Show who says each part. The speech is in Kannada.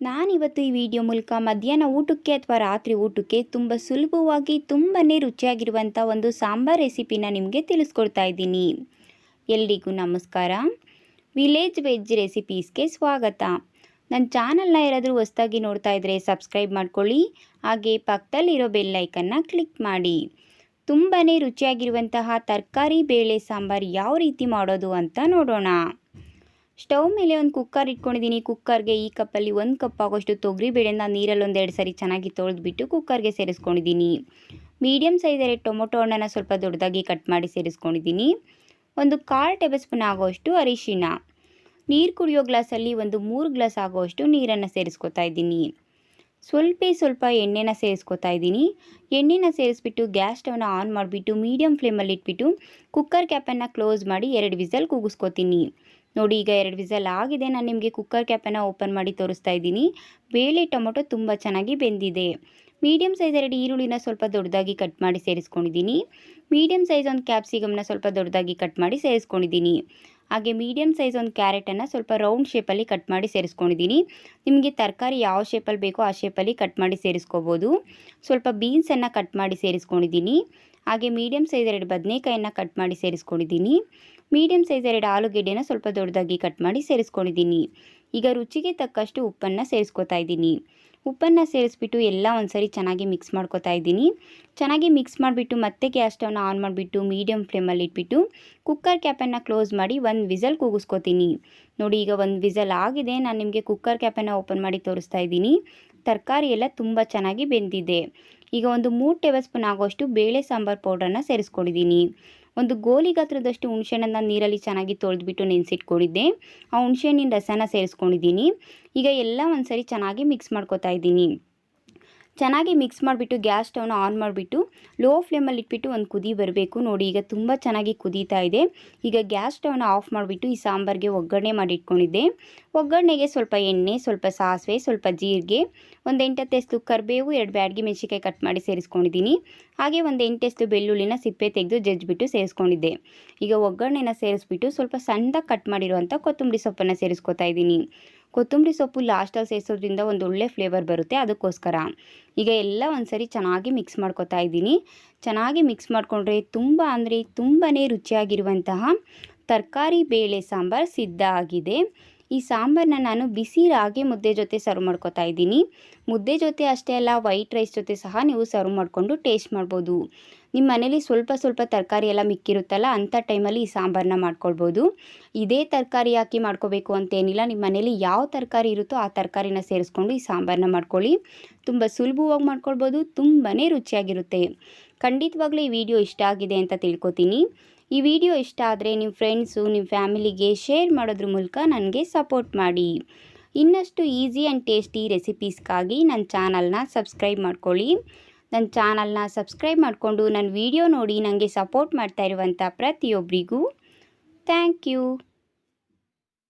Speaker 1: ನಾನಿವತ್ತು ಈ ವಿಡಿಯೋ ಮೂಲಕ ಮಧ್ಯಾಹ್ನ ಊಟಕ್ಕೆ ಅಥವಾ ರಾತ್ರಿ ಊಟಕ್ಕೆ ತುಂಬ ಸುಲಭವಾಗಿ ತುಂಬಾ ರುಚಿಯಾಗಿರುವಂಥ ಒಂದು ಸಾಂಬಾರ್ ರೆಸಿಪಿನ ನಿಮಗೆ ತಿಳಿಸ್ಕೊಡ್ತಾ ಇದ್ದೀನಿ. ಎಲ್ರಿಗೂ ನಮಸ್ಕಾರ. ವಿಲೇಜ್ ವೆಜ್ ರೆಸಿಪೀಸ್ಗೆ ಸ್ವಾಗತ. ನನ್ನ ಚಾನಲ್ನ ಯಾರಾದರೂ ಹೊಸ್ದಾಗಿ ನೋಡ್ತಾ ಇದ್ದರೆ ಸಬ್ಸ್ಕ್ರೈಬ್ ಮಾಡ್ಕೊಳ್ಳಿ. ಹಾಗೆ ಪಕ್ಕದಲ್ಲಿರೋ ಬೆಲ್ಲೈಕನ್ನು ಕ್ಲಿಕ್ ಮಾಡಿ. ತುಂಬಾ ರುಚಿಯಾಗಿರುವಂತಹ ತರಕಾರಿ, ಬೇಳೆ, ಸಾಂಬಾರು ಯಾವ ರೀತಿ ಮಾಡೋದು ಅಂತ ನೋಡೋಣ. ಸ್ಟವ್ ಮೇಲೆ ಒಂದು ಕುಕ್ಕರ್ ಇಟ್ಕೊಂಡಿದ್ದೀನಿ. ಕುಕ್ಕರ್ಗೆ ಈ ಕಪ್ಪಲ್ಲಿ ಒಂದು ಕಪ್ ಆಗೋಷ್ಟು ತೊಗರಿ ಬೇಳೆನ ನೀರಲ್ಲಿ ಒಂದೆರಡು ಸರಿ ಚೆನ್ನಾಗಿ ತೊಳೆದ್ಬಿಟ್ಟು ಕುಕ್ಕರ್ಗೆ ಸೇರಿಸ್ಕೊಂಡಿದ್ದೀನಿ. ಮೀಡಿಯಮ್ ಸೈಜಲ್ಲಿ ಟೊಮೊಟೊ ಹಣ್ಣನ್ನು ಸ್ವಲ್ಪ ದೊಡ್ಡದಾಗಿ ಕಟ್ ಮಾಡಿ ಸೇರಿಸ್ಕೊಂಡಿದ್ದೀನಿ. ಒಂದು ಕಾಲು ಟೇಬಲ್ ಸ್ಪೂನ್ ಆಗೋಷ್ಟು ಅರಿಶಿಣ. ನೀರು ಕುಡಿಯೋ ಗ್ಲಾಸಲ್ಲಿ ಒಂದು ಮೂರು ಗ್ಲಾಸ್ ಆಗೋಷ್ಟು ನೀರನ್ನು ಸೇರಿಸ್ಕೊತಾ ಇದ್ದೀನಿ. ಸ್ವಲ್ಪ ಸ್ವಲ್ಪ ಎಣ್ಣೆನ ಸೇರಿಸ್ಕೊತಾ ಇದ್ದೀನಿ. ಎಣ್ಣೆನ ಸೇರಿಸ್ಬಿಟ್ಟು ಗ್ಯಾಸ್ ಸ್ಟವ್ನ ಆನ್ ಮಾಡಿಬಿಟ್ಟು ಮೀಡಿಯಮ್ ಫ್ಲೇಮಲ್ಲಿ ಇಟ್ಬಿಟ್ಟು ಕುಕ್ಕರ್ ಕ್ಯಾಪನ್ನು ಕ್ಲೋಸ್ ಮಾಡಿ ಎರಡು ವಿಸಲ್ ಕೂಗಿಸ್ಕೊತೀನಿ ನೋಡಿ ಈಗ ಎರಡು ವಿಸಲ್ ಆಗಿದೆ. ನಾನು ನಿಮಗೆ ಕುಕ್ಕರ್ ಕ್ಯಾಪನ್ನು ಓಪನ್ ಮಾಡಿ ತೋರಿಸ್ತಾ ಇದ್ದೀನಿ. ಬೇಳೆ ಟೊಮೊಟೊ ತುಂಬ ಚೆನ್ನಾಗಿ ಬೆಂದಿದೆ. ಮೀಡಿಯಮ್ ಸೈಜ್ ಎರಡು ಈರುಳ್ಳಿನ ಸ್ವಲ್ಪ ದೊಡ್ಡದಾಗಿ ಕಟ್ ಮಾಡಿ ಸೇರಿಸ್ಕೊಂಡಿದ್ದೀನಿ. ಮೀಡಿಯಮ್ ಸೈಜ್ ಒಂದು ಕ್ಯಾಪ್ಸಿಕಮ್ನ ಸ್ವಲ್ಪ ದೊಡ್ಡದಾಗಿ ಕಟ್ ಮಾಡಿ ಸೇರಿಸ್ಕೊಂಡಿದ್ದೀನಿ. ಹಾಗೆ ಮೀಡಿಯಮ್ ಸೈಜ್ ಒಂದು ಕ್ಯಾರೆಟನ್ನು ಸ್ವಲ್ಪ ರೌಂಡ್ ಶೇಪಲ್ಲಿ ಕಟ್ ಮಾಡಿ ಸೇರಿಸ್ಕೊಂಡಿದ್ದೀನಿ. ನಿಮಗೆ ತರಕಾರಿ ಯಾವ ಶೇಪಲ್ಲಿ ಬೇಕೋ ಆ ಶೇಪಲ್ಲಿ ಕಟ್ ಮಾಡಿ ಸೇರಿಸ್ಕೋಬೋದು. ಸ್ವಲ್ಪ ಬೀನ್ಸನ್ನು ಕಟ್ ಮಾಡಿ ಸೇರಿಸ್ಕೊಂಡಿದ್ದೀನಿ. ಹಾಗೆ ಮೀಡಿಯಮ್ ಸೈಜ್ ಎರಡು ಬದನೆಕಾಯನ್ನು ಕಟ್ ಮಾಡಿ ಸೇರಿಸ್ಕೊಂಡಿದ್ದೀನಿ. ಮೀಡಿಯಮ್ ಸೈಜ್ ಎರಡು ಆಲೂಗೆಡ್ಡೆನ ಸ್ವಲ್ಪ ದೊಡ್ಡದಾಗಿ ಕಟ್ ಮಾಡಿ ಸೇರಿಸ್ಕೊಂಡಿದ್ದೀನಿ. ಈಗ ರುಚಿಗೆ ತಕ್ಕಷ್ಟು ಉಪ್ಪನ್ನು ಸೇರಿಸ್ಕೊತಾ ಇದ್ದೀನಿ. ಉಪ್ಪನ್ನು ಸೇರಿಸ್ಬಿಟ್ಟು ಎಲ್ಲ ಒಂದ್ಸರಿ ಚೆನ್ನಾಗಿ ಮಿಕ್ಸ್ ಮಾಡ್ಕೋತಾ ಇದ್ದೀನಿ. ಚೆನ್ನಾಗಿ ಮಿಕ್ಸ್ ಮಾಡಿಬಿಟ್ಟು ಮತ್ತೆ ಗ್ಯಾಸ್ ಸ್ಟವ್ನ ಆನ್ ಮಾಡಿಬಿಟ್ಟು ಮೀಡಿಯಮ್ ಫ್ಲೇಮಲ್ಲಿ ಇಟ್ಬಿಟ್ಟು ಕುಕ್ಕರ್ ಕ್ಯಾಪನ್ನು ಕ್ಲೋಸ್ ಮಾಡಿ ಒಂದು ವಿಸಲ್ ಕೂಗಿಸ್ಕೊತೀನಿ. ನೋಡಿ, ಈಗ ಒಂದು ವಿಸಲ್ ಆಗಿದೆ. ನಾನು ನಿಮಗೆ ಕುಕ್ಕರ್ ಕ್ಯಾಪನ್ನು ಓಪನ್ ಮಾಡಿ ತೋರಿಸ್ತಾ ಇದ್ದೀನಿ. ತರಕಾರಿ ಎಲ್ಲ ತುಂಬ ಚೆನ್ನಾಗಿ ಬೆಂದಿದೆ. ಈಗ ಒಂದು ಮೂರು ಟೇಬಲ್ ಸ್ಪೂನ್ ಆಗೋಷ್ಟು ಬೇಳೆ ಸಾಂಬಾರು ಪೌಡ್ರನ್ನ ಸೇರಿಸ್ಕೊಂಡಿದ್ದೀನಿ. ಒಂದು ಗೋಲಿ ಗಾತ್ರದಷ್ಟು ಹುಣಸೆಹಣ್ಣನ್ನು ನೀರಲ್ಲಿ ಚೆನ್ನಾಗಿ ತೊಳೆದ್ಬಿಟ್ಟು ನೆನೆಸಿಟ್ಕೊಂಡಿದ್ದೆ. ಆ ಹುಣಸೆಹಣ್ಣಿನ ರಸನ ಸೇರಿಸ್ಕೊಂಡಿದ್ದೀನಿ. ಈಗ ಎಲ್ಲ ಒಂದ್ಸರಿ ಚೆನ್ನಾಗಿ ಮಿಕ್ಸ್ ಮಾಡ್ಕೊತಾ ಇದ್ದೀನಿ. ಚೆನ್ನಾಗಿ ಮಿಕ್ಸ್ ಮಾಡಿಬಿಟ್ಟು ಗ್ಯಾಸ್ ಸ್ಟವ್ನ ಆನ್ ಮಾಡಿಬಿಟ್ಟು ಲೋ ಫ್ಲೇಮಲ್ಲಿ ಇಟ್ಬಿಟ್ಟು ಒಂದು ಕುದಿ ಬರಬೇಕು. ನೋಡಿ, ಈಗ ತುಂಬ ಚೆನ್ನಾಗಿ ಕುದೀತಾ ಇದೆ. ಈಗ ಗ್ಯಾಸ್ ಸ್ಟವ್ನ ಆಫ್ ಮಾಡಿಬಿಟ್ಟು ಈ ಸಾಂಬಾರಿಗೆ ಒಗ್ಗರಣೆ ಮಾಡಿ ಇಟ್ಕೊಂಡಿದ್ದೆ. ಒಗ್ಗರಣೆಗೆ ಸ್ವಲ್ಪ ಎಣ್ಣೆ, ಸ್ವಲ್ಪ ಸಾಸಿವೆ, ಸ್ವಲ್ಪ ಜೀರಿಗೆ, ಒಂದು ಎಂಟತ್ತೆಷ್ಟು ಕರಿಬೇವು, ಎರಡು ಬ್ಯಾಡ್ಗೆ ಮೆಣಸಿಕಾಯಿ ಕಟ್ ಮಾಡಿ ಸೇರಿಸ್ಕೊಂಡಿದ್ದೀನಿ. ಹಾಗೆ ಒಂದು ಎಂಟೆಷ್ಟು ಬೆಳ್ಳುಳ್ಳಿನ ಸಿಪ್ಪೆ ತೆಗೆದು ಜಜ್ಜಿಬಿಟ್ಟು ಸೇರಿಸ್ಕೊಂಡಿದ್ದೆ. ಈಗ ಒಗ್ಗರಣೆನ ಸೇರಿಸ್ಬಿಟ್ಟು ಸ್ವಲ್ಪ ಸಣ್ಣದಾಗಿ ಕಟ್ ಮಾಡಿರುವಂಥ ಕೊತ್ತಂಬರಿ ಸೊಪ್ಪನ್ನು ಸೇರಿಸ್ಕೊತಾ ಇದ್ದೀನಿ. ಕೊತ್ತಂಬರಿ ಸೊಪ್ಪು ಲಾಸ್ಟಲ್ಲಿ ಸೇರಿಸೋದ್ರಿಂದ ಒಂದು ಒಳ್ಳೆ ಫ್ಲೇವರ್ ಬರುತ್ತೆ, ಅದಕ್ಕೋಸ್ಕರ. ಈಗ ಎಲ್ಲ ಒಂದ್ಸರಿ ಚೆನ್ನಾಗಿ ಮಿಕ್ಸ್ ಮಾಡ್ಕೊತಾ ಇದ್ದೀನಿ. ಚೆನ್ನಾಗಿ ಮಿಕ್ಸ್ ಮಾಡಿಕೊಂಡ್ರೆ ತುಂಬ ಅಂದರೆ ತುಂಬಾ ರುಚಿಯಾಗಿರುವಂತಹ ತರಕಾರಿ, ಬೇಳೆ, ಸಾಂಬಾರು ಸಿದ್ಧ ಆಗಿದೆ. ಈ ಸಾಂಬಾರನ್ನ ನಾನು ಬಿಸಿ ರಾಗಿ ಮುದ್ದೆ ಜೊತೆ ಸರ್ವ್ ಮಾಡ್ಕೊತಾ ಇದ್ದೀನಿ. ಮುದ್ದೆ ಜೊತೆ ಅಷ್ಟೇ ಅಲ್ಲ ವೈಟ್ ರೈಸ್ ಜೊತೆ ಸಹ ನೀವು ಸರ್ವ್ ಮಾಡಿಕೊಂಡು ಟೇಸ್ಟ್ ಮಾಡ್ಬೋದು. ನಿಮ್ಮ ಮನೇಲಿ ಸ್ವಲ್ಪ ಸ್ವಲ್ಪ ತರಕಾರಿ ಎಲ್ಲ ಮಿಕ್ಕಿರುತ್ತಲ್ಲ, ಅಂಥ ಟೈಮಲ್ಲಿ ಈ ಸಾಂಬಾರನ್ನ ಮಾಡ್ಕೊಳ್ಬೋದು. ಇದೇ ತರಕಾರಿ ಹಾಕಿ ಮಾಡ್ಕೋಬೇಕು ಅಂತೇನಿಲ್ಲ, ನಿಮ್ಮ ಮನೇಲಿ ಯಾವ ತರಕಾರಿ ಇರುತ್ತೋ ಆ ತರಕಾರಿನ ಸೇರಿಸ್ಕೊಂಡು ಈ ಸಾಂಬಾರನ್ನ ಮಾಡ್ಕೊಳ್ಳಿ. ತುಂಬ ಸುಲಭವಾಗಿ ಮಾಡ್ಕೊಳ್ಬೋದು ತುಂಬಾ ರುಚಿಯಾಗಿರುತ್ತೆ. ಖಂಡಿತವಾಗ್ಲೂ ಈ ವಿಡಿಯೋ ಇಷ್ಟ ಆಗಿದೆ ಅಂತ ತಿಳ್ಕೊತೀನಿ. ಈ ವಿಡಿಯೋ ಇಷ್ಟ ಆದರೆ ನಿಮ್ಮ ಫ್ರೆಂಡ್ಸು ನಿಮ್ಮ ಫ್ಯಾಮಿಲಿಗೆ ಶೇರ್ ಮಾಡೋದ್ರ ಮೂಲಕ ನನಗೆ ಸಪೋರ್ಟ್ ಮಾಡಿ. ಇನ್ನಷ್ಟು ಈಸಿ ಆ್ಯಂಡ್ ಟೇಸ್ಟಿ ರೆಸಿಪೀಸ್ಗಾಗಿ ನನ್ನ ಚಾನಲ್ನ ಸಬ್ಸ್ಕ್ರೈಬ್ ಮಾಡ್ಕೊಳ್ಳಿ. ನನ್ನ ಚಾನಲ್ನ ಸಬ್ಸ್ಕ್ರೈಬ್ ಮಾಡಿಕೊಂಡು ನನ್ನ ವಿಡಿಯೋ ನೋಡಿ ನನಗೆ ಸಪೋರ್ಟ್ ಮಾಡ್ತಾ ಇರುವಂಥ ಪ್ರತಿಯೊಬ್ಬರಿಗೂ ಥ್ಯಾಂಕ್ ಯು.